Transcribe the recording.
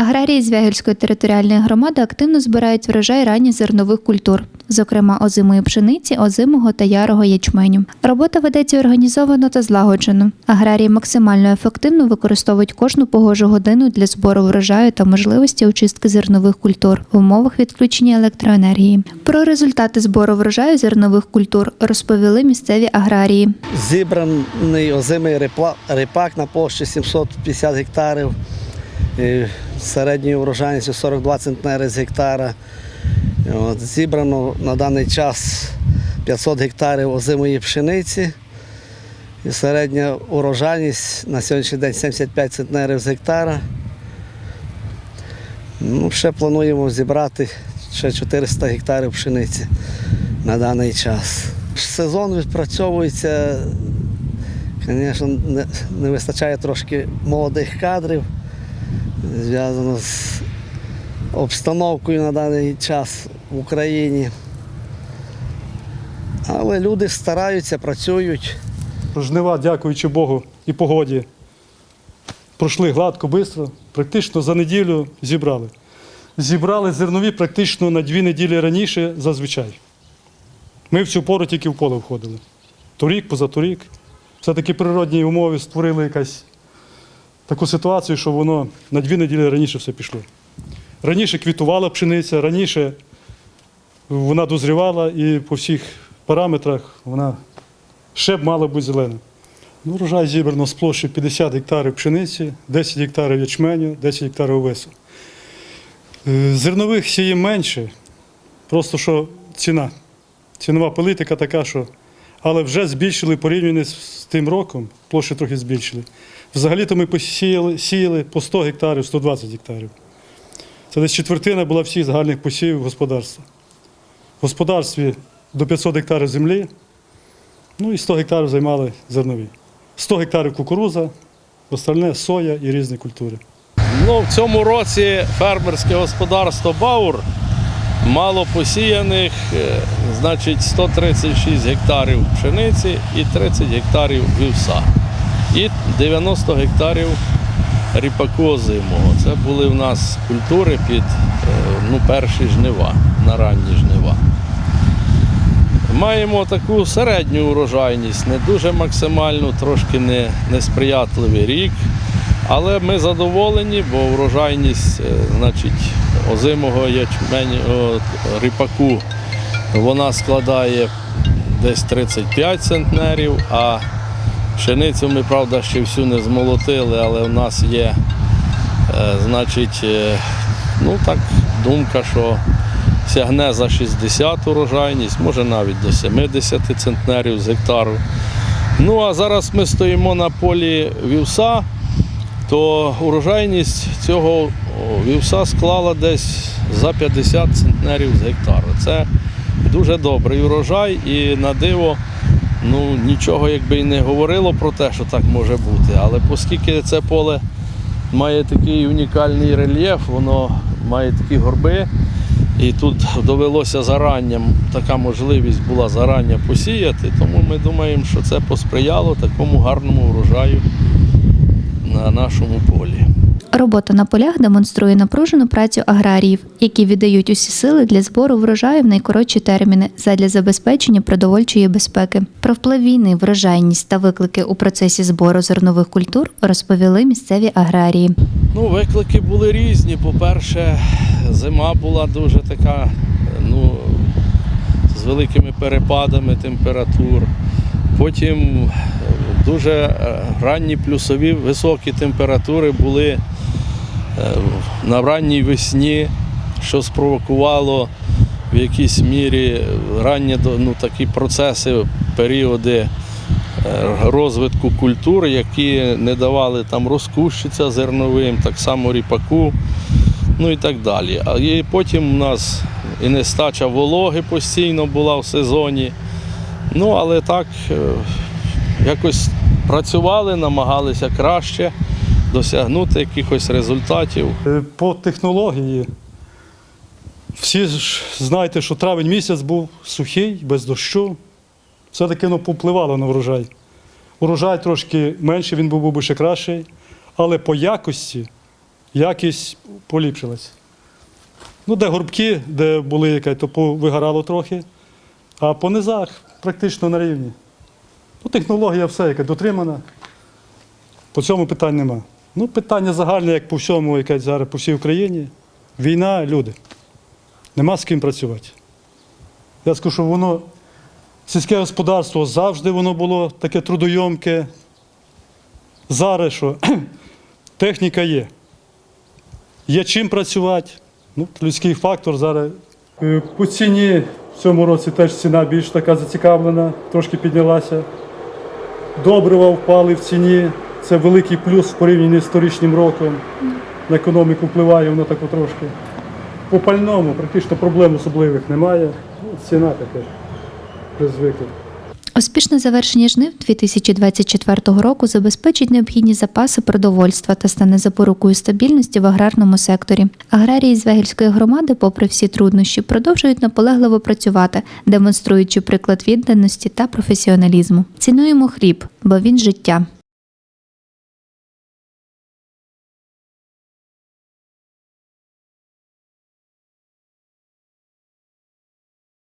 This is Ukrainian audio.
Аграрії Звягільської територіальної громади активно збирають врожай ранніх зернових культур, зокрема озимої пшениці, озимого та ярого ячменю. Робота ведеться організовано та злагоджено. Аграрії максимально ефективно використовують кожну погожу годину для збору врожаю та можливості очистки зернових культур в умовах відключення електроенергії. Про результати збору врожаю зернових культур розповіли місцеві аграрії. Зібраний озимий репла- на площі 750 гектарів, середньою врожайністю 42 центнери з гектара. От, зібрано на даний час 500 гектарів озимої пшениці. І середня урожайність на сьогоднішній день 75 центнерів з гектара. Ну, ще плануємо зібрати ще 400 гектарів пшениці на даний час. Сезон відпрацьовується, звісно, не вистачає трошки молодих кадрів, зв'язано з обстановкою на даний час в Україні. Але люди стараються, працюють. Жнива, дякуючи Богу і погоді, пройшли гладко, швидко, практично за неділю зібрали. Зібрали зернові практично на дві неділі раніше зазвичай. Ми в цю пору тільки в поле входили. Торік, позаторік. Все-таки природні умови створили якась таку ситуацію, що воно на дві неділі раніше все пішло. Раніше квітувала пшениця, раніше вона дозрівала і по всіх параметрах вона ще б мала бути зелена. Ну, Урожай зібрано з площі 50 гектарів пшениці, 10 гектарів ячменю, 10 гектарів овесу. Е, Зернових сіє менше, просто що ціна. Цінова політика така, що. Але вже збільшили порівняно з тим роком, площу трохи збільшили. Взагалі-то ми посіяли, сіяли по 100 гектарів, 120 гектарів. Це десь четвертина була всіх загальних посівів господарства. В господарстві до 500 гектарів землі, ну і 100 гектарів займали зернові. 100 гектарів кукуруза, остальне соя і різні культури. Ну, в цьому році фермерське господарство Баур мало посіяних, е, значить, 136 гектарів пшениці і 30 гектарів вівса. І 90 гектарів ріпаку озимого. Це були в нас культури під е, ну, перші жнива, на ранні жнива. Маємо таку середню урожайність, не дуже максимальну, трошки не, несприятливий рік. Але ми задоволені, бо урожайність, е, значить, озимого ячменю ріпаку вона складає десь 35 центнерів, а пшеницю ми, правда, ще всю не змолотили, але в нас є, е, значить, е, ну так, думка, що сягне за 60 урожайність, може навіть до 70 центнерів з гектару. Ну а зараз ми стоїмо на полі вівса то урожайність цього вівса склала десь за 50 центнерів з гектару. Це дуже добрий урожай і на диво ну, нічого якби і не говорило про те, що так може бути. Але оскільки це поле має такий унікальний рельєф, воно має такі горби, і тут довелося заранням, така можливість була зарання посіяти, тому ми думаємо, що це посприяло такому гарному урожаю на нашому полі. Робота на полях демонструє напружену працю аграріїв, які віддають усі сили для збору врожаю в найкоротші терміни задля забезпечення продовольчої безпеки. Про вплив війни, врожайність та виклики у процесі збору зернових культур розповіли місцеві аграрії. Ну, виклики були різні. По-перше, зима була дуже така, ну, з великими перепадами температур. Потім дуже е, ранні плюсові високі температури були е, на ранній весні, що спровокувало в якійсь мірі ранні ну, такі процеси, періоди е, розвитку культур, які не давали там розкущитися зерновим, так само ріпаку, ну і так далі. І потім у нас і нестача вологи постійно була в сезоні. Ну, але так якось працювали, намагалися краще досягнути якихось результатів. Е, По технології всі ж знаєте, що травень місяць був сухий, без дощу. Все-таки воно повпливало на врожай. Урожай трошки менший, він був би ще кращий, але по якості якість поліпшилась. Ну, де горбки, де були яке, то вигорало трохи, а по низах практично на рівні. Ну, технологія все, яка дотримана. По цьому питань нема. Ну, питання загальне, як по всьому, яке зараз по всій Україні. Війна, люди. Нема з ким працювати. Я скажу, що воно, сільське господарство завжди воно було таке трудойомке. Зараз що техніка є. Є чим працювати. Ну, людський фактор зараз. Е, По ціні в цьому році теж ціна більш така зацікавлена, трошки піднялася. Добрива впали в ціні. Це великий плюс в порівнянні з торічним роком. На економіку впливає воно так трошки. По пальному практично проблем особливих немає. Ну, Ціна така Вже звикли. Успішне завершення жнив 2024 року забезпечить необхідні запаси продовольства та стане запорукою стабільності в аграрному секторі. Аграрії з Вегельської громади, попри всі труднощі, продовжують наполегливо працювати, демонструючи приклад відданості та професіоналізму. Цінуємо хліб, бо він життя.